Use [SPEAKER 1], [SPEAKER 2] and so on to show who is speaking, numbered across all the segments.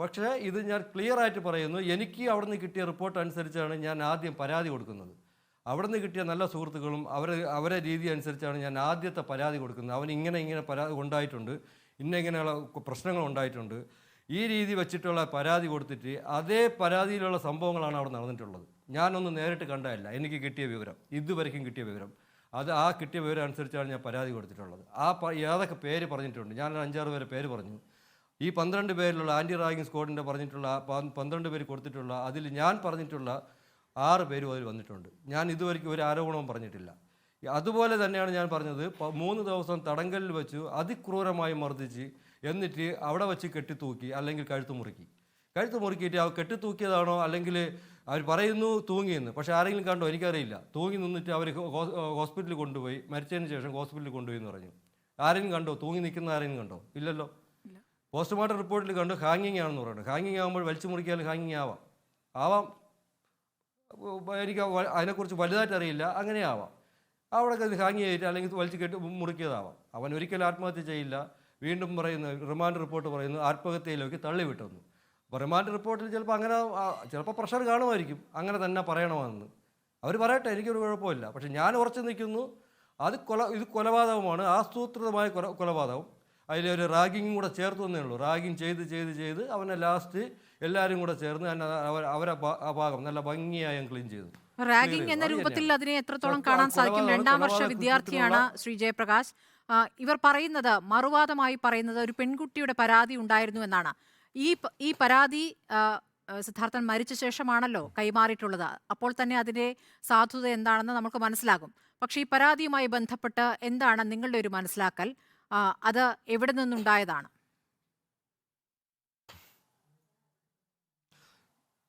[SPEAKER 1] പക്ഷേ ഇത് ഞാൻ ക്ലിയർ ആയിട്ട് പറയുന്നു എനിക്ക് അവിടെ നിന്ന് കിട്ടിയ റിപ്പോർട്ട് അനുസരിച്ചാണ് ഞാൻ ആദ്യം പരാതി കൊടുക്കുന്നത്. അവിടെ നിന്ന് കിട്ടിയ നല്ല സുഹൃത്തുക്കളും അവരെ അവരെ രീതി അനുസരിച്ചാണ് ഞാൻ ആദ്യത്തെ പരാതി കൊടുക്കുന്നത്. അവൻ ഇങ്ങനെ ഇങ്ങനെ പരാതി ഉണ്ടായിട്ടുണ്ട് ഇന്ന ഇങ്ങനെയുള്ള പ്രശ്നങ്ങൾ ഉണ്ടായിട്ടുണ്ട്. ഈ രീതി വെച്ചിട്ടുള്ള പരാതി കൊടുത്തിട്ട് അതേ പരാതിയിലുള്ള സംഭവങ്ങളാണ് അവിടെ നടന്നിട്ടുള്ളത്. ഞാനൊന്നും നേരിട്ട് കണ്ടതല്ല എനിക്ക് കിട്ടിയ വിവരം ഇതുവരെയ്ക്കും കിട്ടിയ വിവരം. അത് ആ കിട്ടിയ വിവരം അനുസരിച്ചാണ് ഞാൻ പരാതി കൊടുത്തിട്ടുള്ളത്. ആ ഏതൊക്കെ പേര് പറഞ്ഞിട്ടുണ്ട്? ഞാൻ അഞ്ചാറ് പേര് പേര് പറഞ്ഞു. ഈ പന്ത്രണ്ട് പേരിലുള്ള ആന്റി റാഗിങ് സ്ക്വാഡിന്റെ പറഞ്ഞിട്ടുള്ള പന്ത്രണ്ട് പേര് കൊടുത്തിട്ടുള്ള അതിൽ ഞാൻ പറഞ്ഞിട്ടുള്ള ആറ് പേരും അതിൽ വന്നിട്ടുണ്ട്. ഞാൻ ഇതുവരെയ്ക്കും ഒരു ആരോപണവും പറഞ്ഞിട്ടില്ല. അതുപോലെ തന്നെയാണ് ഞാൻ പറഞ്ഞത് മൂന്ന് ദിവസം തടങ്കലിൽ വെച്ചു അതിക്രൂരമായി മർദ്ദിച്ച് എന്നിട്ട് അവിടെ വെച്ച് കെട്ടിത്തൂക്കി അല്ലെങ്കിൽ കഴുത്ത് മുറുക്കി. കഴുത്ത് മുറുക്കിയിട്ട് ആ കെട്ടിത്തൂക്കിയതാണോ അല്ലെങ്കിൽ അവർ പറയുന്നു തൂങ്ങിയെന്ന്. പക്ഷേ ആരെങ്കിലും കണ്ടോ? എനിക്കറിയില്ല. തൂങ്ങി നിന്നിട്ട് അവർ ഹോസ്പിറ്റലിൽ കൊണ്ടുപോയി മരിച്ചതിന് ശേഷം ഹോസ്പിറ്റലിൽ കൊണ്ടുപോയി എന്ന് പറഞ്ഞു. ആരെങ്കിലും കണ്ടോ? തൂങ്ങി നിൽക്കുന്ന ആരെങ്കിലും കണ്ടോ? ഇല്ലല്ലോ. പോസ്റ്റ്മോർട്ടം റിപ്പോർട്ടിൽ കണ്ടു ഹാങ്ങിങ് ആണെന്ന് പറയുന്നത് ഹാങ്ങിങ് ആകുമ്പോൾ വലിച്ചു മുറിക്കിയാൽ ഹാങ്ങിങ് ആവാം. ആവാം. എനിക്ക് അതിനെക്കുറിച്ച് വലുതായിട്ട് അറിയില്ല. അങ്ങനെ ആവാം. അവിടെ ഹാങ്ങി ചെയ്തിട്ട് അല്ലെങ്കിൽ വലിച്ചു കെട്ടി മുറിക്കിയതാവാം. അവൻ ഒരിക്കലും ആത്മഹത്യ ചെയ്യില്ല. വീണ്ടും പറയുന്നു റിമാൻഡ് റിപ്പോർട്ട് പറയുന്നു ആത്മഹത്യയിലേക്ക് തള്ളിവിട്ടെന്നു. അപ്പോൾ റിമാൻഡ് റിപ്പോർട്ടിൽ ചിലപ്പോൾ അങ്ങനെ ചിലപ്പോൾ പ്രഷർ കാണുമായിരിക്കും. അങ്ങനെ തന്നെ പറയണമെന്ന്. അവർ പറയട്ടെ എനിക്കൊരു കുഴപ്പമില്ല. പക്ഷേ ഞാൻ ഉറച്ചു നിൽക്കുന്നു. അത് കൊല ഇത് കൊലപാതകമാണ്. ആസൂത്രിതമായ കൊല കൊലപാതകം. അതിലൊരു റാഗിങ്ങും കൂടെ ചേർത്ത് തന്നേ ഉള്ളൂ. റാഗിങ് ചെയ്ത് ചെയ്ത് ചെയ്ത് അവനെ ലാസ്റ്റ് എല്ലാവരും കൂടെ ചേർന്ന് അവരെ ആ ഭാഗം നല്ല ഭംഗിയായി ക്ലീൻ ചെയ്തു.
[SPEAKER 2] റാഗിങ് എന്ന രൂപത്തിൽ അതിനെ എത്രത്തോളം കാണാൻ സാധിക്കും? രണ്ടാം വർഷ വിദ്യാർത്ഥിയാണ് ശ്രീ ജയപ്രകാശ്. ഇവർ പറയുന്നത് മറുവാദമായി പറയുന്നത് ഒരു പെൺകുട്ടിയുടെ പരാതി ഉണ്ടായിരുന്നു എന്നാണ്. ഈ ഈ പരാതി സിദ്ധാർത്ഥൻ മരിച്ച ശേഷമാണല്ലോ കൈമാറിയിട്ടുള്ളത്. അപ്പോൾ തന്നെ അതിന്റെ സാധുത എന്താണെന്ന് നമുക്ക് മനസ്സിലാകും. പക്ഷേ ഈ പരാതിയുമായി ബന്ധപ്പെട്ട് എന്താണ് നിങ്ങളുടെ ഒരു മനസ്സിലാക്കൽ? അത് എവിടെ നിന്നുണ്ടായതാണ്?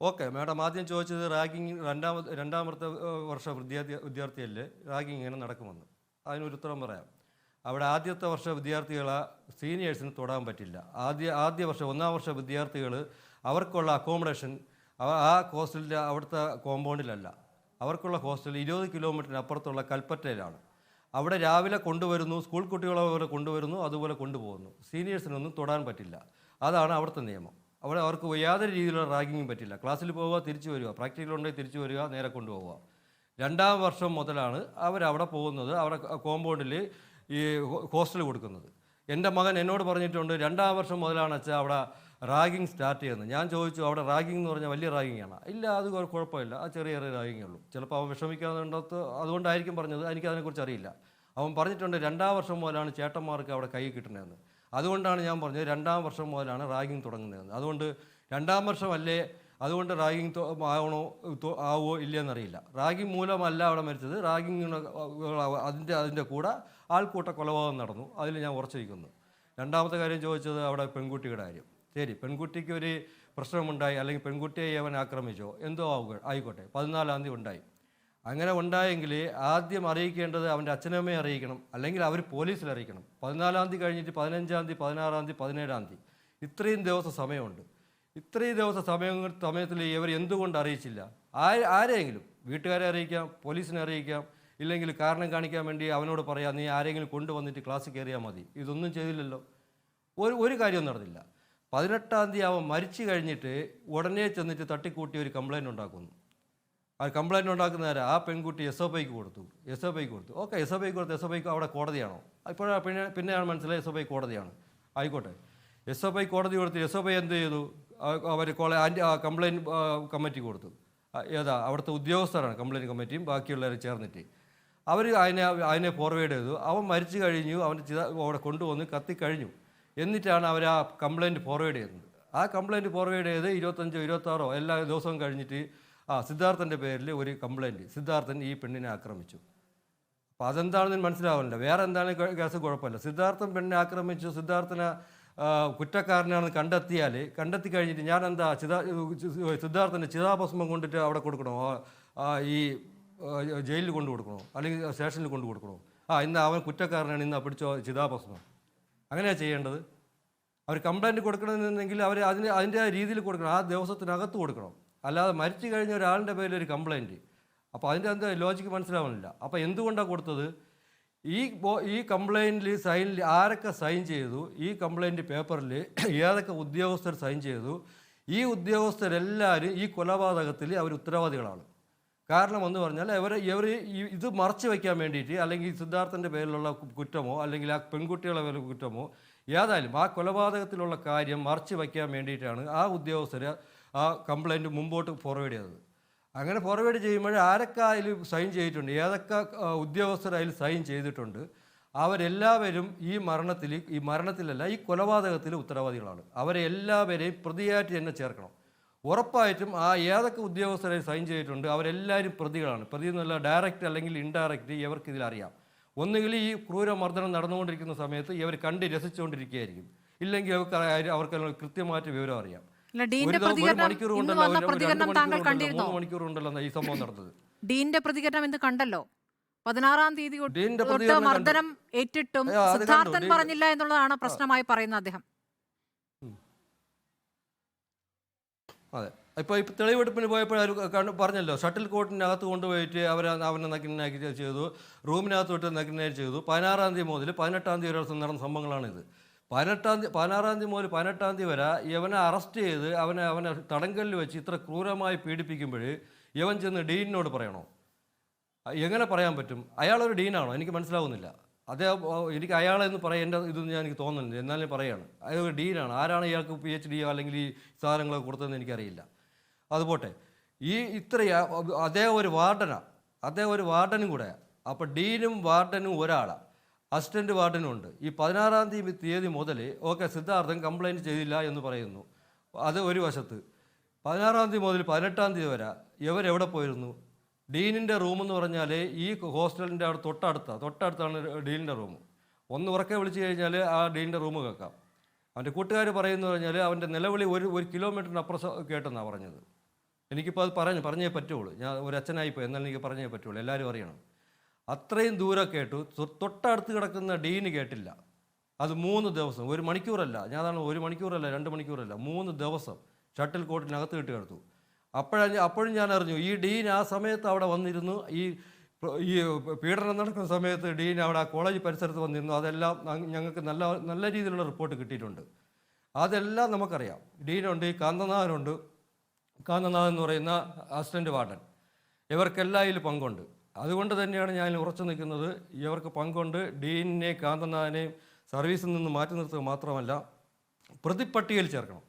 [SPEAKER 1] ഓക്കെ മാഡം ആദ്യം ചോദിച്ചത് റാഗിങ് രണ്ടാമത് രണ്ടാമത്തെ വർഷ വിദ്യാർത്ഥി വിദ്യാർത്ഥിയല്ലേ റാഗിങ് ഇങ്ങനെ നടക്കുമെന്ന്. അതിനൊരു ഉത്തരം പറയാം. അവിടെ ആദ്യത്തെ വർഷ വിദ്യാർത്ഥികളെ സീനിയേഴ്സിന് തൊടാൻ പറ്റില്ല. ആദ്യ ആദ്യ വർഷം ഒന്നാം വർഷ വിദ്യാർത്ഥികൾ അവർക്കുള്ള അക്കോമഡേഷൻ ആ ഹോസ്റ്റലിന്റെ അവിടുത്തെ കോമ്പൗണ്ടിലല്ല. അവർക്കുള്ള ഹോസ്റ്റൽ ഇരുപത് കിലോമീറ്ററിന് അപ്പുറത്തുള്ള കൽപ്പറ്റയിലാണ്. അവിടെ രാവിലെ കൊണ്ടുവരുന്നു സ്കൂൾ കുട്ടികളെ പോലെ കൊണ്ടുവരുന്നു അതുപോലെ കൊണ്ടുപോകുന്നു. സീനിയേഴ്സിനൊന്നും തൊടാൻ പറ്റില്ല. അതാണ് അവിടുത്തെ നിയമം. അവിടെ അവർക്ക് യാതൊരു രീതിയിലുള്ള റാഗിങ്ങും പറ്റില്ല. ക്ലാസ്സിൽ പോവുക തിരിച്ചു വരിക. പ്രാക്ടിക്കൽ ഉണ്ടെങ്കിൽ തിരിച്ചു വരിക നേരെ കൊണ്ടുപോവുക. രണ്ടാം വർഷം മുതലാണ് അവരവിടെ പോകുന്നത് അവിടെ കോമ്പൗണ്ടിൽ ഈ ഹോസ്റ്റൽ കൊടുക്കുന്നത്. എന്റെ മകൻ എന്നോട് പറഞ്ഞിട്ടുണ്ട് രണ്ടാം വർഷം മുതലാണ് അച്ഛാ അവിടെ റാഗിങ് സ്റ്റാർട്ട് ചെയ്യുന്നത് ഞാൻ ചോദിച്ചു അവിടെ റാഗിങ് എന്ന് പറഞ്ഞാൽ വലിയ റാഗിങ് ആണ്? ഇല്ല അത് കുഴ- കുഴപ്പമില്ല. ആ ചെറിയ ചെറിയ റാഗിങ് ഉള്ളൂ. ചിലപ്പോൾ അവൻ വിഷമിക്കാതുകൊണ്ടത്ത് അതുകൊണ്ടായിരിക്കും പറഞ്ഞത്. എനിക്ക് അതിനെക്കുറിച്ച് അറിയില്ല. അവൻ പറഞ്ഞിട്ടുണ്ട് രണ്ടാം വർഷം മുതലാണ് ചേട്ടന്മാർക്ക് അവിടെ കൈ കിട്ടുന്നതെന്ന് അതുകൊണ്ടാണ് ഞാൻ പറഞ്ഞത് രണ്ടാം വർഷം മുതലാണ് റാഗിങ് തുടങ്ങുന്നതെന്ന് അതുകൊണ്ട് രണ്ടാം വർഷമല്ലേ അതുകൊണ്ട് റാഗിങ് ആവണോ ആവോ ഇല്ലയെന്നറിയില്ല. റാഗിങ് മൂലമല്ല അവിടെ മരിച്ചത്. റാഗിങ് അതിന്റെ അതിന്റെ കൂടെ ആൾക്കൂട്ട കൊലപാതകം നടന്നു. അതിൽ ഞാൻ ഉറച്ചിരിക്കുന്നു. രണ്ടാമത്തെ കാര്യം ചോദിച്ചത് അവിടെ പെൺകുട്ടിയുടെ കാര്യം. ശരി പെൺകുട്ടിക്ക് ഒരു പ്രശ്നമുണ്ടായി അല്ലെങ്കിൽ പെൺകുട്ടിയെ അവൻ ആക്രമിച്ചോ? എന്തോ ആവുക ആയിക്കോട്ടെ. പതിനാലാം തീയതി ഉണ്ടായി. അങ്ങനെ ഉണ്ടായെങ്കിൽ ആദ്യം അറിയിക്കേണ്ടത് അവന്റെ അച്ഛനമ്മയെ അറിയിക്കണം അല്ലെങ്കിൽ അവർ പോലീസിൽ അറിയിക്കണം. പതിനാലാം തീയതി കഴിഞ്ഞിട്ട് പതിനഞ്ചാം തീയതി പതിനാറാം തീയതി പതിനേഴാം തീയതി. ഇത്രയും ദിവസം സമയമുണ്ട്. ഇത്രയും ദിവസം സമയം സമയത്തിൽ ഇവർ എന്തുകൊണ്ട് അറിയിച്ചില്ല? ആരെയെങ്കിലും? വീട്ടുകാരെ അറിയിക്കാം പോലീസിനെ അറിയിക്കാം ഇല്ലെങ്കിൽ കാരണം കാണിക്കാൻ വേണ്ടി അവനോട് പറയാം നീ ആരെങ്കിലും കൊണ്ടുവന്നിട്ട് ക്ലാസ്സിൽ കയറിയാൽ മതി. ഇതൊന്നും ചെയ്തില്ലല്ലോ. ഒരു ഒരു കാര്യവും നടന്നില്ല. പതിനെട്ടാം തീയതി അവൻ മരിച്ചു കഴിഞ്ഞിട്ട് ഉടനെ ചെന്നിട്ട് തട്ടിക്കൂട്ടി ഒരു കംപ്ലൈന്റ് ഉണ്ടാക്കുന്നു. ആ കംപ്ലൈന്റ് ഉണ്ടാക്കുന്നവരെ ആ പെൺകുട്ടി എസ് ഒ ഐക്ക് കൊടുത്തു. എസ് ഒ ഐക്ക് കൊടുത്തു. ഓക്കെ എസ് ഒ ഐക്ക് കൊടുത്തു എസ് ഒ ഐക്ക് അവിടെ കോടതിയാണോ? ഇപ്പോഴാണ് പിന്നെ പിന്നെയാണ് മനസ്സിലായത് എസ് ഒ ഐ കോടതിയാണ്. ആയിക്കോട്ടെ. എസ് ഒ ഐ കോടതി കൊടുത്ത് എസ് ഒ ഐ എന്ത് ചെയ്തു? അവർ കോളേ ആന്റി കംപ്ലൈന്റ് കമ്മിറ്റി കൊടുത്തു. ഏതാ അവിടുത്തെ ഉദ്യോഗസ്ഥരാണ് കംപ്ലൈന്റ് കമ്മിറ്റിയും ബാക്കിയുള്ളവർ ചേർന്നിട്ട്. അവർ അതിനെ അതിനെ ഫോർവേഡ് ചെയ്തു. അവൻ മരിച്ചു കഴിഞ്ഞു. അവന്റെ ചിത അവിടെ കൊണ്ടുവന്ന് കത്തി കത്തിക്കഴിഞ്ഞു. എന്നിട്ടാണ് അവർ ആ കംപ്ലൈന്റ് ഫോർവേഡ് ചെയ്യുന്നത്. ആ കംപ്ലൈന്റ് ഫോർവേഡ് ചെയ്ത് ഇരുപത്തഞ്ചോ ഇരുപത്താറോ എല്ലാ ദിവസവും കഴിഞ്ഞിട്ട് ആ സിദ്ധാർത്ഥന്റെ പേരിൽ ഒരു കംപ്ലൈന്റ് സിദ്ധാർത്ഥൻ ഈ പെണ്ണിനെ ആക്രമിച്ചു. അപ്പോൾ അതെന്താണെന്ന് മനസ്സിലാവുന്നില്ല. വേറെ എന്താണ് കേസ് കുഴപ്പമില്ല. സിദ്ധാർത്ഥൻ പെണ്ണിനെ ആക്രമിച്ചു സിദ്ധാർത്ഥനെ കുറ്റക്കാരനാണെന്ന് കണ്ടെത്തിയാൽ കണ്ടെത്തി കഴിഞ്ഞിട്ട് ഞാൻ എന്താ ചിതാ സിദ്ധാർത്ഥന്റെ ചിതാഭസ്മം കൊണ്ടിട്ട് അവിടെ കൊടുക്കണോ? ഈ ജയിലിൽ കൊണ്ടു കൊടുക്കണോ അല്ലെങ്കിൽ സ്റ്റേഷനിൽ കൊണ്ടു കൊടുക്കണോ ആ ഇന്ന് അവൻ കുറ്റക്കാരനാണ് ഇന്ന് പിടിച്ചോ ചിതാഭസ്മം. അങ്ങനെയാണ് ചെയ്യേണ്ടത്. അവർ കംപ്ലൈന്റ് കൊടുക്കണമെന്നുണ്ടെങ്കിൽ അവർ അതിന് അതിന്റെ രീതിയിൽ കൊടുക്കണം. ആ ദിവസത്തിനകത്ത് കൊടുക്കണം. അല്ലാതെ മരിച്ചു കഴിഞ്ഞ ഒരാളിന്റെ പേരിൽ ഒരു കംപ്ലൈന്റ് അപ്പോൾ അതിന്റെ അതിന്റെ ലോജിക്ക് മനസ്സിലാവുന്നില്ല. അപ്പോൾ എന്തുകൊണ്ടാണ് കൊടുത്തത്? ഈ ഈ കംപ്ലൈന്റിൽ സൈനിൽ ആരൊക്കെ സൈൻ ചെയ്തു? ഈ കംപ്ലൈന്റ് പേപ്പറിൽ ഏതൊക്കെ ഉദ്യോഗസ്ഥർ സൈൻ ചെയ്തു? ഈ ഉദ്യോഗസ്ഥരെല്ലാവരും ഈ കൊലപാതകത്തിൽ അവർ ഉത്തരവാദികളാണ്. കാരണം എന്ന് പറഞ്ഞാൽ ഇവർ ഇവർ ഇത് മറച്ചു വയ്ക്കാൻ വേണ്ടിയിട്ട് അല്ലെങ്കിൽ സിദ്ധാർത്ഥന്റെ പേരിലുള്ള കുറ്റമോ അല്ലെങ്കിൽ ആ പെൺകുട്ടികളെ പേരിൽ കുറ്റമോ ഏതായാലും ആ കൊലപാതകത്തിലുള്ള കാര്യം മറച്ചു വയ്ക്കാൻ വേണ്ടിയിട്ടാണ് ആ ഉദ്യോഗസ്ഥർ ആ കംപ്ലൈന്റ് മുമ്പോട്ട് ഫോർവേഡ് ചെയ്തത് അങ്ങനെ ഫോർവേഡ് ചെയ്യുമ്പോൾ ആരൊക്കെ അതിൽ സൈൻ ചെയ്തിട്ടുണ്ട് ഏതൊക്കെ ഉദ്യോഗസ്ഥർ അതിൽ സൈൻ ചെയ്തിട്ടുണ്ട് അവരെല്ലാവരും ഈ മരണത്തിൽ ഈ മരണത്തിലല്ല ഈ കൊലപാതകത്തിൽ ഉത്തരവാദികളാണ്. അവരെ എല്ലാവരെയും പ്രതിയായിട്ട് തന്നെ ചേർക്കണം. ഉറപ്പായിട്ടും ആ ഏതൊക്കെ ഉദ്യോഗസ്ഥരെ സൈൻ ചെയ്തിട്ടുണ്ട് അവരെല്ലാവരും പ്രതികളാണ്. പ്രതി എന്നല്ല ഡയറക്റ്റ് അല്ലെങ്കിൽ ഇൻഡയറക്റ്റ് ഇവർക്ക് ഇതിലറിയാം ഒന്നുകിൽ ഈ ക്രൂരമർദ്ദനം നടന്നുകൊണ്ടിരിക്കുന്ന സമയത്ത് ഇവർ കണ്ട് രസിച്ചുകൊണ്ടിരിക്കുകയായിരിക്കും. ഇല്ലെങ്കിൽ അവർക്ക് അവർക്ക് കൃത്യമായിട്ട് വിവരം അറിയാം.
[SPEAKER 2] ഡീന്റെ പ്രതികരണം
[SPEAKER 1] മണിക്കൂർ
[SPEAKER 2] ഇന്ന്
[SPEAKER 1] കൊണ്ടല്ല,
[SPEAKER 2] വന്ന
[SPEAKER 1] ഒരു രണ്ട്
[SPEAKER 2] പ്രതികരണം
[SPEAKER 1] മണിക്കൂർ
[SPEAKER 2] താങ്കൾ
[SPEAKER 1] കൊണ്ടല്ല,
[SPEAKER 2] കണ്ടിരുന്നോ?
[SPEAKER 1] മൂന്ന് ഈ സംഭവം നടന്നത്.
[SPEAKER 2] ഡീന്റെ പ്രതികരണം ഇന്ന് കണ്ടല്ലോ. പതിനാറാം തീയതി തൊട്ട് മർദ്ദനം ഏറ്റിട്ടും. സിദ്ധാർത്ഥൻ പറഞ്ഞില്ല എന്നുള്ളതാണ് പ്രശ്നമായി പറയുന്നത് അദ്ദേഹം.
[SPEAKER 1] അതെ. ഇപ്പോൾ ഇപ്പോൾ തെളിവെടുപ്പിന് പോയപ്പോൾ അവർ പറഞ്ഞല്ലോ ഷട്ടിൽ കോർട്ടിനകത്ത് കൊണ്ടുപോയിട്ട് അവർ അവനെ നഗ്നനാക്കി ചെയ്തു റൂമിനകത്ത് വിട്ട് നഗ്നനായി ചെയ്തു. പതിനാറാം തീയതി മുതൽ പതിനെട്ടാം തീയതി വരെ നടന്ന സംഭവങ്ങളാണിത്. പതിനെട്ടാം തീയതി പതിനാറാം തീയതി മുതൽ പതിനെട്ടാം തീയതി വരെ ഇവനെ അറസ്റ്റ് ചെയ്ത് അവനെ അവനെ തടങ്കലിൽ വെച്ച് ഇത്ര ക്രൂരമായി പീഡിപ്പിക്കുമ്പോൾ ഇവൻ ചെന്ന് ഡീനിനോട് പറയണോ? എങ്ങനെ പറയാൻ പറ്റും? അയാളൊരു ഡീനാണോ? എനിക്ക് മനസ്സിലാവുന്നില്ല. അദ്ദേഹം എനിക്ക് അയാളെന്ന് പറയേണ്ട ഇതൊന്നും ഞാൻ എനിക്ക് തോന്നുന്നില്ല. എന്നാലും പറയാണ്. അയാൾ ഒരു ഡീനാണ് ആരാണ് ഇയാൾക്ക് പി എച്ച് ഡി അല്ലെങ്കിൽ ഈ സാധനങ്ങളൊക്കെ കൊടുത്തതെന്ന് എനിക്കറിയില്ല. അതുപോട്ടെ ഈ ഇത്ര അദ്ദേഹം ഒരു വാർഡനാണ് അദ്ദേഹം ഒരു വാർഡനും കൂടെ. അപ്പോൾ ഡീനും വാർഡനും ഒരാളാണ് അസിസ്റ്റന്റ് വാർഡനും ഉണ്ട്. ഈ പതിനാറാം തീയതി തീയതി മുതൽ ഓക്കെ സിദ്ധാർത്ഥൻ കംപ്ലൈന്റ് ചെയ്തില്ല എന്ന് പറയുന്നു. അത് ഒരു വശത്ത്. പതിനാറാം തീയതി മുതൽ പതിനെട്ടാം തീയതി വരെ ഇവരെവിടെ പോയിരുന്നു? ഡീനിന്റെ റൂം എന്ന് പറഞ്ഞാൽ ഈ ഹോസ്റ്റലിന്റെ അവിടെ തൊട്ടടുത്ത. തൊട്ടടുത്താണ് ഡീനിന്റെ റൂം. ഒന്ന് ഉറക്കെ വിളിച്ചു കഴിഞ്ഞാൽ ആ ഡീനിന്റെ റൂം കേൾക്കാം. അവന്റെ കൂട്ടുകാർ പറയുന്നു പറഞ്ഞാൽ അവന്റെ നിലവിളി ഒരു ഒരു കിലോമീറ്ററിന് അപ്പുറം കേട്ടെന്നാണ് പറഞ്ഞത്. എനിക്കിപ്പോൾ അത് പറഞ്ഞു പറഞ്ഞേ പറ്റുള്ളൂ. ഞാൻ ഒരു അച്ഛനായിപ്പോൾ എന്നാലും എനിക്ക് പറഞ്ഞേ പറ്റുള്ളൂ. എല്ലാവരും അറിയണം. അത്രയും ദൂരം കേട്ടു. തൊട്ടടുത്ത് കിടക്കുന്ന ഡീന് കേട്ടില്ല. അത് മൂന്ന് ദിവസം. ഒരു മണിക്കൂറല്ല. ഞാൻ അതാണ് ഒരു മണിക്കൂറല്ല രണ്ട് മണിക്കൂറല്ല. മൂന്ന് ദിവസം ഷട്ടിൽ കോട്ടിനകത്ത് കിട്ടി കിടത്തു. അപ്പോഴാണ് അപ്പോഴും ഞാൻ അറിഞ്ഞു ഈ ഡീൻ ആ സമയത്ത് അവിടെ വന്നിരുന്നു. ഈ ഈ പീഡനം നടക്കുന്ന സമയത്ത് ഡീൻ അവിടെ കോളേജ് പരിസരത്ത് വന്നിരുന്നു. അതെല്ലാം ഞങ്ങൾക്ക് നല്ല നല്ല രീതിയിലുള്ള റിപ്പോർട്ട് കിട്ടിയിട്ടുണ്ട്. അതെല്ലാം നമുക്കറിയാം. ഡീനുണ്ട് ഈ കാന്തനാഥനുണ്ട്. കാന്തനാഥൻ എന്ന് പറയുന്ന അസിസ്റ്റന്റ് വാർഡൻ. ഇവർക്കെല്ലാം ഇതിൽ പങ്കുണ്ട്. അതുകൊണ്ട് തന്നെയാണ് ഞാൻ ഉറച്ചു നിൽക്കുന്നത്. ഇവർക്ക് പങ്കുണ്ട്. ഡീനിനെ കാന്തനാഥനെയും സർവീസിൽ നിന്ന് മാറ്റി നിർത്തുക മാത്രമല്ല പ്രതിപ്പട്ടികയിൽ ചേർക്കണം.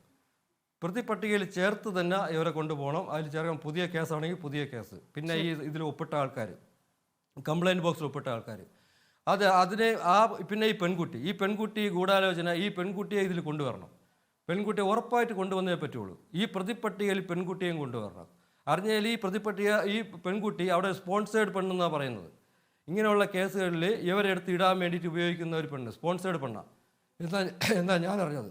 [SPEAKER 1] പ്രതിപ്പട്ടികയിൽ ചേർത്ത് തന്നെ ഇവരെ കൊണ്ടുപോകണം. അതിൽ ചേർക്കാൻ പുതിയ കേസാണെങ്കിൽ പുതിയ കേസ്. പിന്നെ ഈ ഇതിൽ ഒപ്പിട്ട ആൾക്കാർ കംപ്ലൈന്റ് ബോക്സിൽ ഒപ്പിട്ട ആൾക്കാർ അത് അതിനെ ആ പിന്നെ ഈ പെൺകുട്ടി. ഈ പെൺകുട്ടി ഗൂഢാലോചന ഈ പെൺകുട്ടിയെ ഇതിൽ കൊണ്ടുവരണം. പെൺകുട്ടി ഉറപ്പായിട്ട് കൊണ്ടുവന്നേ പറ്റുള്ളൂ. ഈ പ്രതിപട്ടികയിൽ പെൺകുട്ടിയെയും കൊണ്ടുവരണം. അറിഞ്ഞാൽ ഈ പ്രതിപട്ടിക ഈ പെൺകുട്ടി അവിടെ സ്പോൺസേഡ് പെണ്ണെന്നാണ് പറയുന്നത്. ഇങ്ങനെയുള്ള കേസുകളിൽ ഇവരെടുത്ത് ഇടാൻ വേണ്ടിയിട്ട് ഉപയോഗിക്കുന്ന ഒരു പെണ്ണ്. സ്പോൺസേഡ് പെണ്ണാണ് എന്താ എന്താ ഞാൻ അറിഞ്ഞത്